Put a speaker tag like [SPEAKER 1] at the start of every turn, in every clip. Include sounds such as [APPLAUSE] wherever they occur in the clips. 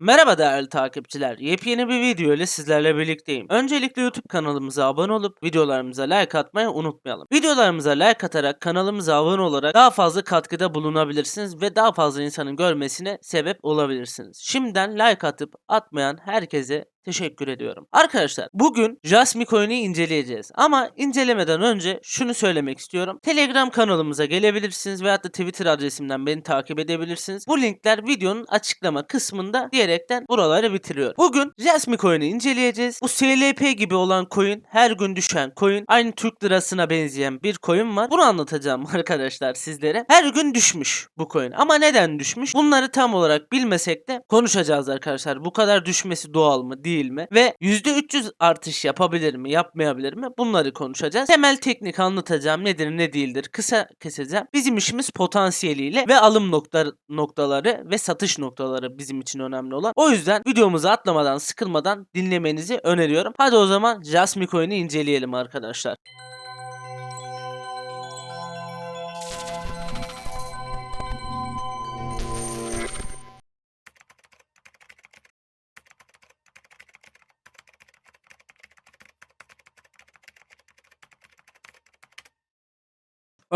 [SPEAKER 1] Merhaba değerli takipçiler. Yepyeni bir video ile sizlerle birlikteyim. Öncelikle YouTube kanalımıza abone olup videolarımıza like atmayı unutmayalım. Videolarımıza like atarak kanalımıza abone olarak daha fazla katkıda bulunabilirsiniz ve daha fazla insanın görmesine sebep olabilirsiniz. Şimdiden like atıp atmayan herkese teşekkür ediyorum. Arkadaşlar bugün Jasmine Coin'i inceleyeceğiz. Ama incelemeden önce şunu söylemek istiyorum. Telegram kanalımıza gelebilirsiniz veyahut da Twitter adresimden beni takip edebilirsiniz. Bu linkler videonun açıklama kısmında diyerekten buraları bitiriyorum. Bugün Jasmine Coin'i inceleyeceğiz. Bu SLP gibi olan coin, her gün düşen coin, aynı Türk lirasına benzeyen bir coin var. Bunu anlatacağım [LAUGHS] arkadaşlar sizlere. Her gün düşmüş bu coin. Ama neden düşmüş? Bunları tam olarak bilmesek de konuşacağız arkadaşlar. Bu kadar düşmesi doğal mı, değil mi? Ve %300 artış yapabilir mi, yapmayabilir mi? Bunları konuşacağız. Temel teknik anlatacağım. Nedir, ne değildir? Kısa keseceğim. Bizim işimiz potansiyeliyle ve alım nokta, noktaları ve satış noktaları bizim için önemli olan. O yüzden videomuzu atlamadan, sıkılmadan dinlemenizi öneriyorum. Hadi o zaman Jasmine Coin'i inceleyelim arkadaşlar.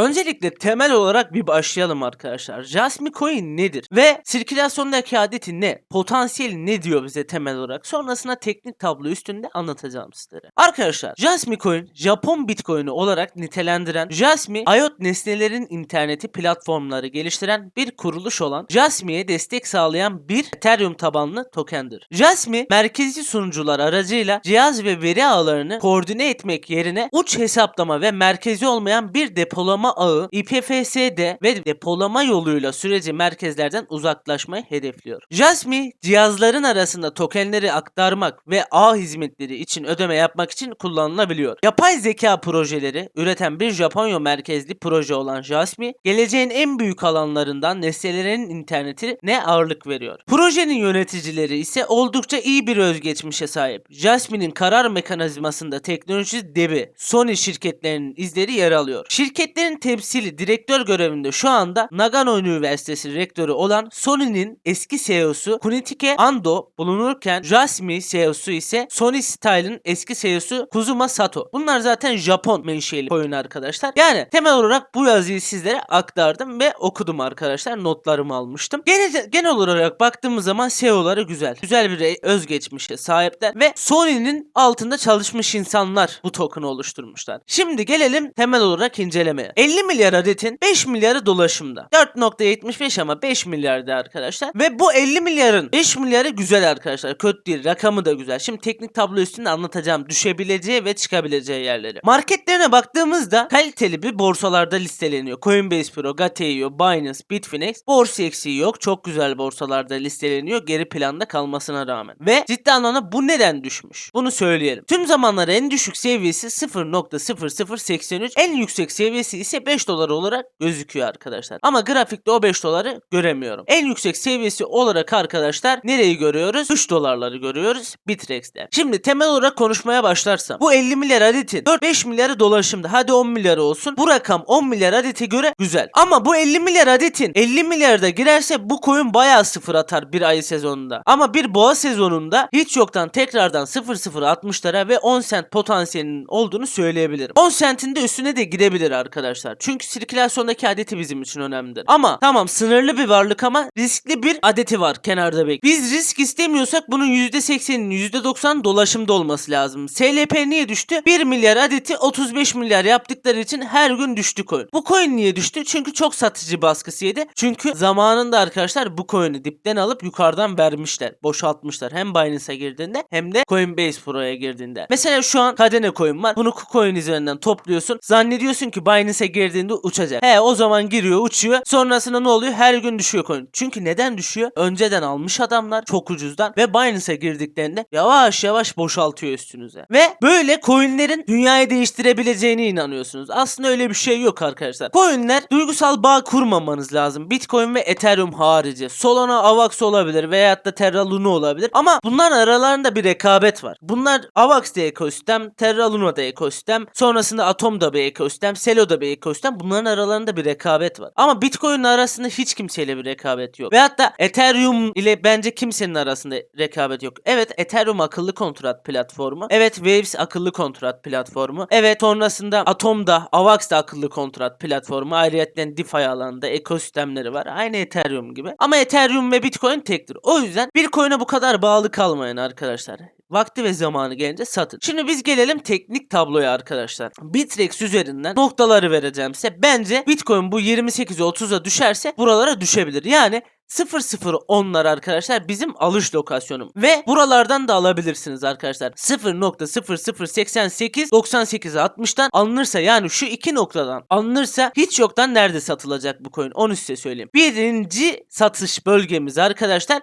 [SPEAKER 1] Öncelikle temel olarak bir başlayalım arkadaşlar. Jasmine Coin nedir? Ve sirkülasyondaki adeti ne? Potansiyeli ne diyor bize temel olarak? Sonrasında teknik tablo üstünde anlatacağım sizlere. Arkadaşlar Jasmine Coin Japon Bitcoin'i olarak nitelendiren Jasmine IoT nesnelerin interneti platformları geliştiren bir kuruluş olan Jasmine'ye destek sağlayan bir Ethereum tabanlı tokendir. Jasmine merkezi sunucular aracıyla cihaz ve veri ağlarını koordine etmek yerine uç hesaplama ve merkezi olmayan bir depolama ağı IPFS'de ve depolama yoluyla süreci merkezlerden uzaklaşmayı hedefliyor. Jasmine cihazların arasında tokenleri aktarmak ve ağ hizmetleri için ödeme yapmak için kullanılabiliyor. Yapay zeka projeleri üreten bir Japonya merkezli proje olan Jasmine, geleceğin en büyük alanlarından nesnelerin internetine ağırlık veriyor. Projenin yöneticileri ise oldukça iyi bir özgeçmişe sahip. Jasmine'in karar mekanizmasında teknoloji devi Sony şirketlerinin izleri yer alıyor. Şirketlerin temsili direktör görevinde şu anda Nagano Üniversitesi rektörü olan Sony'nin eski CEO'su Kunitike Ando bulunurken Jasmine CEO'su ise Sony Style'ın eski CEO'su Kuzuma Sato. Bunlar zaten Japon menşeli oyun arkadaşlar. Yani temel olarak bu yazıyı sizlere aktardım ve okudum arkadaşlar. Notlarımı almıştım. Genel, genel olarak baktığımız zaman CEO'ları güzel. Güzel bir özgeçmişe sahipler ve Sony'nin altında çalışmış insanlar bu token'ı oluşturmuşlar. Şimdi gelelim temel olarak incelemeye. 50 milyar adetin 5 milyarı dolaşımda. 4.75 ama 5 milyarda arkadaşlar. Ve bu 50 milyarın 5 milyarı güzel arkadaşlar. Kötü değil. Rakamı da güzel. Şimdi teknik tablo üstünde anlatacağım. Düşebileceği ve çıkabileceği yerleri. Marketlerine baktığımızda kaliteli bir borsalarda listeleniyor. Coinbase Pro, Gate.io, Binance, Bitfinex. Borsa eksiği yok. Çok güzel borsalarda listeleniyor. Geri planda kalmasına rağmen. Ve ciddi anlamda bu neden düşmüş? Bunu söyleyelim. Tüm zamanların en düşük seviyesi 0.0083. En yüksek seviyesi ise 5 dolar olarak gözüküyor arkadaşlar. Ama grafikte o 5 doları göremiyorum. En yüksek seviyesi olarak arkadaşlar nereyi görüyoruz? 3 dolarları görüyoruz Bitrex'te. Şimdi temel olarak konuşmaya başlarsam. Bu 50 milyar adetin 4-5 milyarı dolaşımda. Hadi 10 milyar olsun. Bu rakam 10 milyar adete göre güzel. Ama bu 50 milyar adetin 50 milyarda girerse bu coin bayağı sıfır atar bir ay sezonunda. Ama bir boğa sezonunda hiç yoktan tekrardan 0.060'lara ve 10 sent potansiyelinin olduğunu söyleyebilirim. 10 sentin de üstüne de gidebilir arkadaşlar. Çünkü sirkülasyondaki adeti bizim için önemlidir. Ama tamam sınırlı bir varlık ama riskli bir adeti var kenarda bek. Biz risk istemiyorsak bunun %80'inin %90 dolaşımda olması lazım. SLP niye düştü? 1 milyar adeti 35 milyar yaptıkları için her gün düştü coin. Bu coin niye düştü? Çünkü çok satıcı baskısı yedi. Çünkü zamanında arkadaşlar bu coin'i dipten alıp yukarıdan vermişler. Boşaltmışlar. Hem Binance'a girdiğinde hem de Coinbase Pro'ya girdiğinde. Mesela şu an Kadene coin var. Bunu KuCoin üzerinden topluyorsun. Zannediyorsun ki Binance'a girdiğinde uçacak. He o zaman giriyor uçuyor. Sonrasında ne oluyor? Her gün düşüyor coin. Çünkü neden düşüyor? Önceden almış adamlar çok ucuzdan ve Binance'a girdiklerinde yavaş yavaş boşaltıyor üstünüze. Ve böyle coinlerin dünyayı değiştirebileceğine inanıyorsunuz. Aslında öyle bir şey yok arkadaşlar. Coinler duygusal bağ kurmamanız lazım. Bitcoin ve Ethereum harici. Solana, Avax olabilir veyahut da Terra Luna olabilir. Ama bunlar aralarında bir rekabet var. Bunlar Avax da ekosistem, Terra Luna da ekosistem. Sonrasında Atom da bir ekosistem, Celo da bir ekosistem. Bunların aralarında bir rekabet var. Ama Bitcoin arasında hiç kimseyle bir rekabet yok. Ve hatta Ethereum ile bence kimsenin arasında rekabet yok. Evet Ethereum akıllı kontrat platformu. Evet Waves akıllı kontrat platformu. Evet sonrasında Atom da Avax da akıllı kontrat platformu. Ayrıca DeFi alanında ekosistemleri var. Aynı Ethereum gibi. Ama Ethereum ve Bitcoin tektir. O yüzden Bitcoin'e bu kadar bağlı kalmayın arkadaşlar. Vakti ve zamanı gelince satın. Şimdi biz gelelim teknik tabloya arkadaşlar. Bittrex üzerinden noktaları vereceğim size. Bence Bitcoin bu 28'e 30'a düşerse buralara düşebilir. Yani 0010'lar arkadaşlar bizim alış lokasyonum. Ve buralardan da alabilirsiniz arkadaşlar. 0.0088 98'e 60'tan alınırsa yani şu iki noktadan alınırsa hiç yoktan nerede satılacak bu coin onu size söyleyeyim. Birinci satış bölgemiz arkadaşlar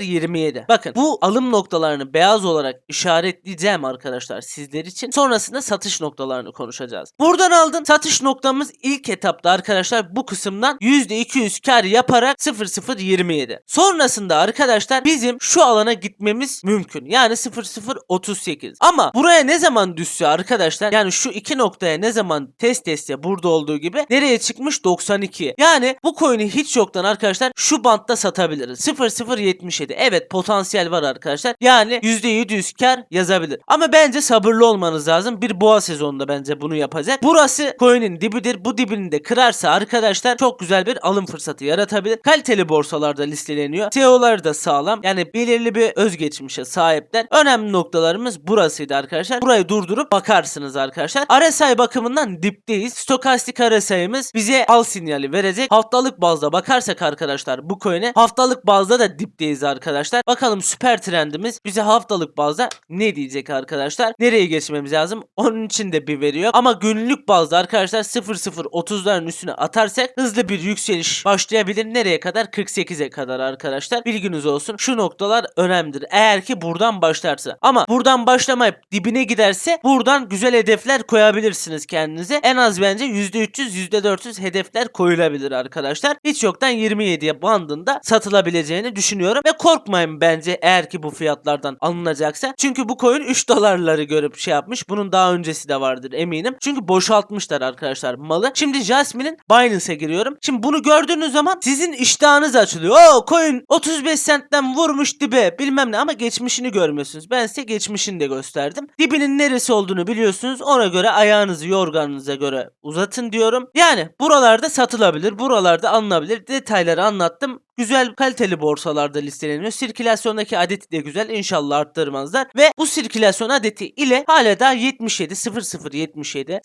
[SPEAKER 1] 0027. Bakın bu alım noktalarını beyaz olarak işaretleyeceğim arkadaşlar sizler için. Sonrasında satış noktalarını konuşacağız. Buradan aldın satış noktamız ilk etapta arkadaşlar bu kısımdan %200 kar yaparak 0027. Sonrasında arkadaşlar bizim şu alana gitmemiz mümkün. Yani 0038. Ama buraya ne zaman düşse arkadaşlar yani şu iki noktaya ne zaman test etse burada olduğu gibi nereye çıkmış 92. Yani bu coin'i hiç yoktan arkadaşlar şu bantta satabiliriz. 0077. Evet potansiyel var arkadaşlar. Yani %700 kar yazabilir. Ama bence sabırlı olmanız lazım. Bir boğa sezonunda bence bunu yapacak. Burası coin'in dibidir. Bu dibini de kırarsa arkadaşlar çok güzel bir alım fırsatı yaratabilir. Kaliteli borsalarda listeleniyor. CEO'ları da sağlam. Yani belirli bir özgeçmişe sahipler. Önemli noktalarımız burasıydı arkadaşlar. Burayı durdurup bakarsınız arkadaşlar. RSI bakımından dipteyiz. Stokastik RSI'miz bize al sinyali verecek. Haftalık bazda bakarsak arkadaşlar bu coin'e haftalık bazda da dipteyiz arkadaşlar. Bakalım süper trendimiz bize haftalık bazda ne diyecek arkadaşlar? Nereye geçmemiz lazım? Onun için de bir veriyor. Ama günlük bazda arkadaşlar 0030'ların üstüne atarsak hızlı bir yükseliş başlayabilir. Nereye kadar? 48'e kadar arkadaşlar. Bilginiz olsun. Şu noktalar önemlidir. Eğer ki buradan başlarsa. Ama buradan başlamayıp dibine giderse buradan güzel hedefler koyabilirsiniz kendinize. En az bence %300 %400 hedefler koyulabilir arkadaşlar. Hiç yoktan 27'ye bandında satılabileceğini düşünüyorum. Ve korkmayın bence eğer ki bu fiyatlardan alınacaksa. Çünkü bu coin 3 dolarları görüp şey yapmış. Bunun daha öncesi de vardır eminim. Çünkü boşaltmışlar arkadaşlar malı. Şimdi Jasmine'in Binance'e giriyorum. Şimdi bunu gördüğünüz zaman sizin iştahınız açılıyor. Oo coin 35 centten vurmuş dibe bilmem ne ama geçmişini görmüyorsunuz. Ben size geçmişini de gösterdim. Dibinin neresi olduğunu biliyorsunuz. Ona göre ayağınızı yorganınıza göre uzatın diyorum. Yani buralarda satılabilir. Buralarda alınabilir. Detayları anlattım. Güzel kaliteli borsalarda listeleniyor. Sirkülasyondaki adeti de güzel. İnşallah arttırmazlar. Ve bu sirkülasyon adeti ile hala da 77 0077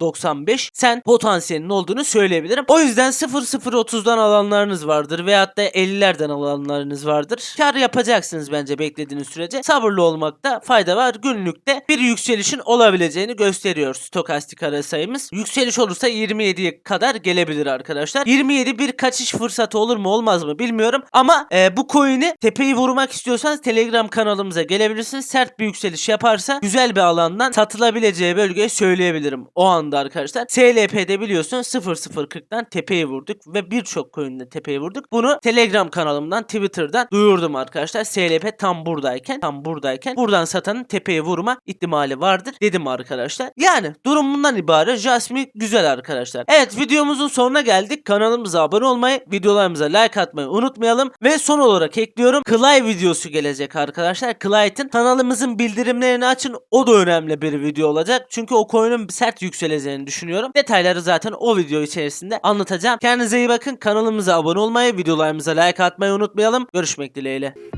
[SPEAKER 1] 0095 sen potansiyelinin olduğunu söyleyebilirim. O yüzden 0030'dan alanlarınız vardır veyahut da 50'lerden alanlarınız vardır. Kar yapacaksınız bence beklediğiniz sürece. Sabırlı olmakta fayda var. Günlükte bir yükselişin olabileceğini gösteriyor stokastik ara sayımız. Yükseliş olursa 27'ye kadar gelebilir arkadaşlar. 27 bir kaçış fırsatı olur mu olmaz mı bilmiyorum. Ama e, bu coin'i tepeyi vurmak istiyorsanız Telegram kanalımıza gelebilirsiniz. Sert bir yükseliş yaparsa güzel bir alandan satılabileceği bölgeyi söyleyebilirim o anda arkadaşlar. SLP'de biliyorsun 0040'dan tepeyi vurduk ve birçok coin'de tepeyi vurduk. Bunu Telegram kanalımdan Twitter'dan duyurdum arkadaşlar. SLP tam buradayken tam buradayken buradan satanın tepeyi vurma ihtimali vardır dedim arkadaşlar. Yani durum bundan ibaret. Jasmine güzel arkadaşlar. Evet videomuzun sonuna geldik. Kanalımıza abone olmayı, videolarımıza like atmayı unutmayalım. Ve son olarak ekliyorum. Clay videosu gelecek arkadaşlar. Clyde'ın kanalımızın bildirimlerini açın. O da önemli bir video olacak. Çünkü o coin'in sert yükseleceğini düşünüyorum. Detayları zaten o video içerisinde anlatacağım. Kendinize iyi bakın. Kanalımıza abone olmayı, videolarımıza like atmayı unutmayalım. Görüşmek dileğiyle.